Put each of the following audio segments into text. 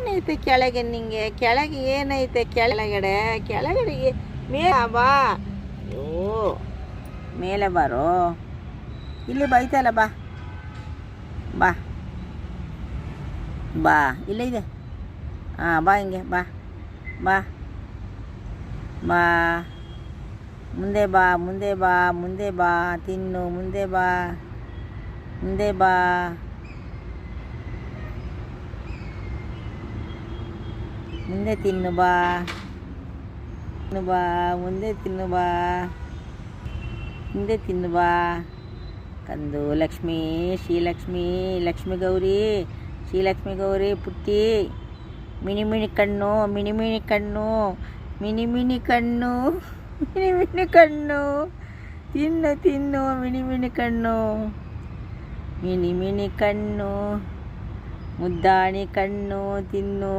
ಏನೈತೆ ಕೆಳಗೆ ನಿಂಗೆ? ಕೆಳಗೆ ಏನೈತೆ? ಕೆಳಗಡೆ? ಕೆಳಗಡೆ ಮೇಲೆ ಬಾ. ಓ ಮೇಲೆ ಬಾರೋ. ಇಲ್ಲಿ ಬೈತಲ್ಲ ಬಾ. ಬಾ. ಬಾ, ಇಲ್ಲ ಇದೆ. ಹಾಂ ಬಾ ಹಿಂಗೆ, ಬಾ. ಬಾ. ಬಾ. ಮುಂದೆ ಬಾ ಮುಂದೆ ಬಾ ಮುಂದೆ ಬಾ. ತಿನ್ನು, ಮುಂದೆ ಬಾ. ಮುಂದೆ ಬಾ. ముందే తిన్నుబా తిన్నుబా ముందే తిన్నుబా ముందే తిన్నుబా కందు లక్ష్మి శ్రీలక్ష్మి లక్ష్మి గౌరీ శ్రీలక్ష్మి గౌరీ పుట్టి. మినిమిని కన్ను మినిమిని కన్ను మినిమిని కన్ను మినిమిని కన్ను. తిన్ను తిన్ను మినిమిని కన్ను. మినిమిని కన్ను ముద్దాని కన్ను తిన్ను.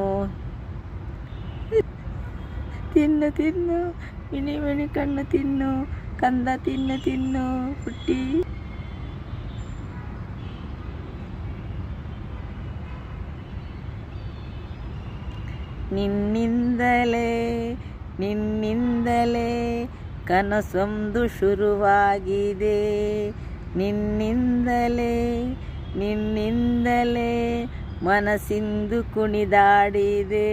ತಿನ್ನು ತಿನ್ನು. ಇಣಿ ಮಿನಿ ಕಣ್ಣು ತಿನ್ನು. ಕಂದ ತಿನ್ನು ತಿನ್ನು. ಪುಟ್ಟಿ ನಿನ್ನಿಂದಲೇ ನಿನ್ನಿಂದಲೇ ಕನಸೊಂದು ಶುರುವಾಗಿದೆ. ನಿನ್ನಿಂದಲೇ ನಿನ್ನಿಂದಲೇ ಮನಸ್ಸಿಂದು ಕುಣಿದಾಡಿದೆ.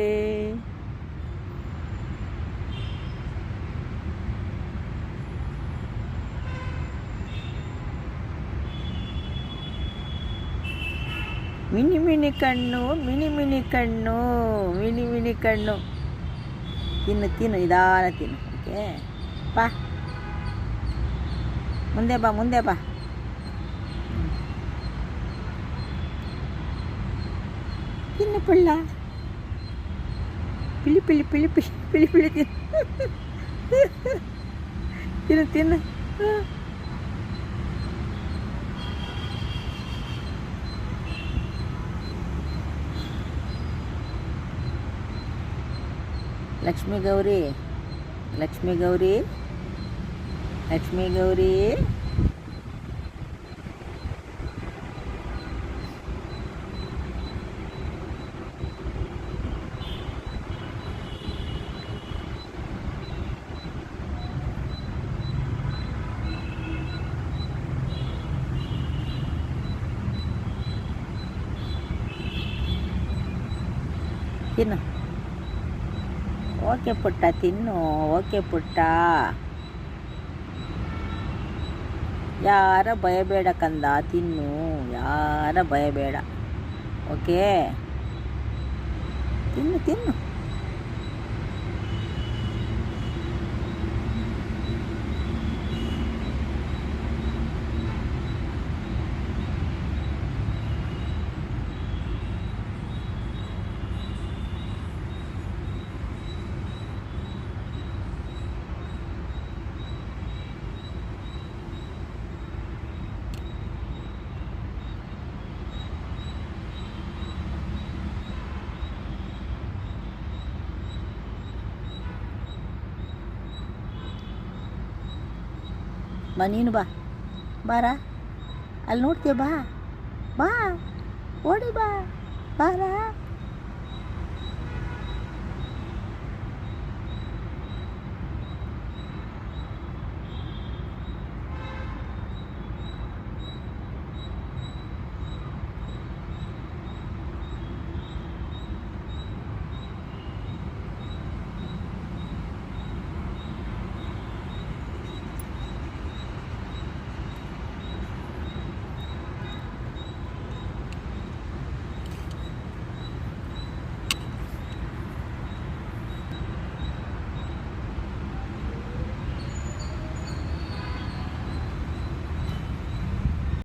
ಮಿನಿ ಮಿನಿ ಕಣ್ಣು ಮಿನಿ ಮಿನಿ ಕಣ್ಣು ಮಿನಿ ಮಿನಿ ಕಣ್ಣು ತಿನ್ನು ತಿನ್ನು ನಿಧಾನ ತಿನ್ನು ಓಕೆ ಬಾ ಮುಂದೆ ಬಾ ಮುಂದೆ ಬಾ ತಿನ್ನು ಪುಳ್ಳ ಪಿಳಿ ಪಿಳಿ ಪಿಳಿ ಪಿಳಿ ಪಿಳಿ ಪಿಳಿ ತಿನ್ನು ತಿನ್ನು ತಿನ್ನು लक्ष्मी गौरी लक्ष्मी गौरी लक्ष्मी गौरी। ना। ಓಕೆ ಪುಟ್ಟ ತಿನ್ನು ಓಕೆ ಪುಟ್ಟ. ಯಾರ ಭಯಬೇಡ ಕಂದ ತಿನ್ನು ಯಾರ ಭಯಬೇಡ ಓಕೆ? ತಿನ್ನು ತಿನ್ನು. ಬಾ ನೀನು ಬಾ. ಬಾರ? ಅಲ್ಲಿ ನೋಡ್ತೀಯ? ಬಾ. ಬಾ. ಓಡಿ ಬಾ. ಬಾರ?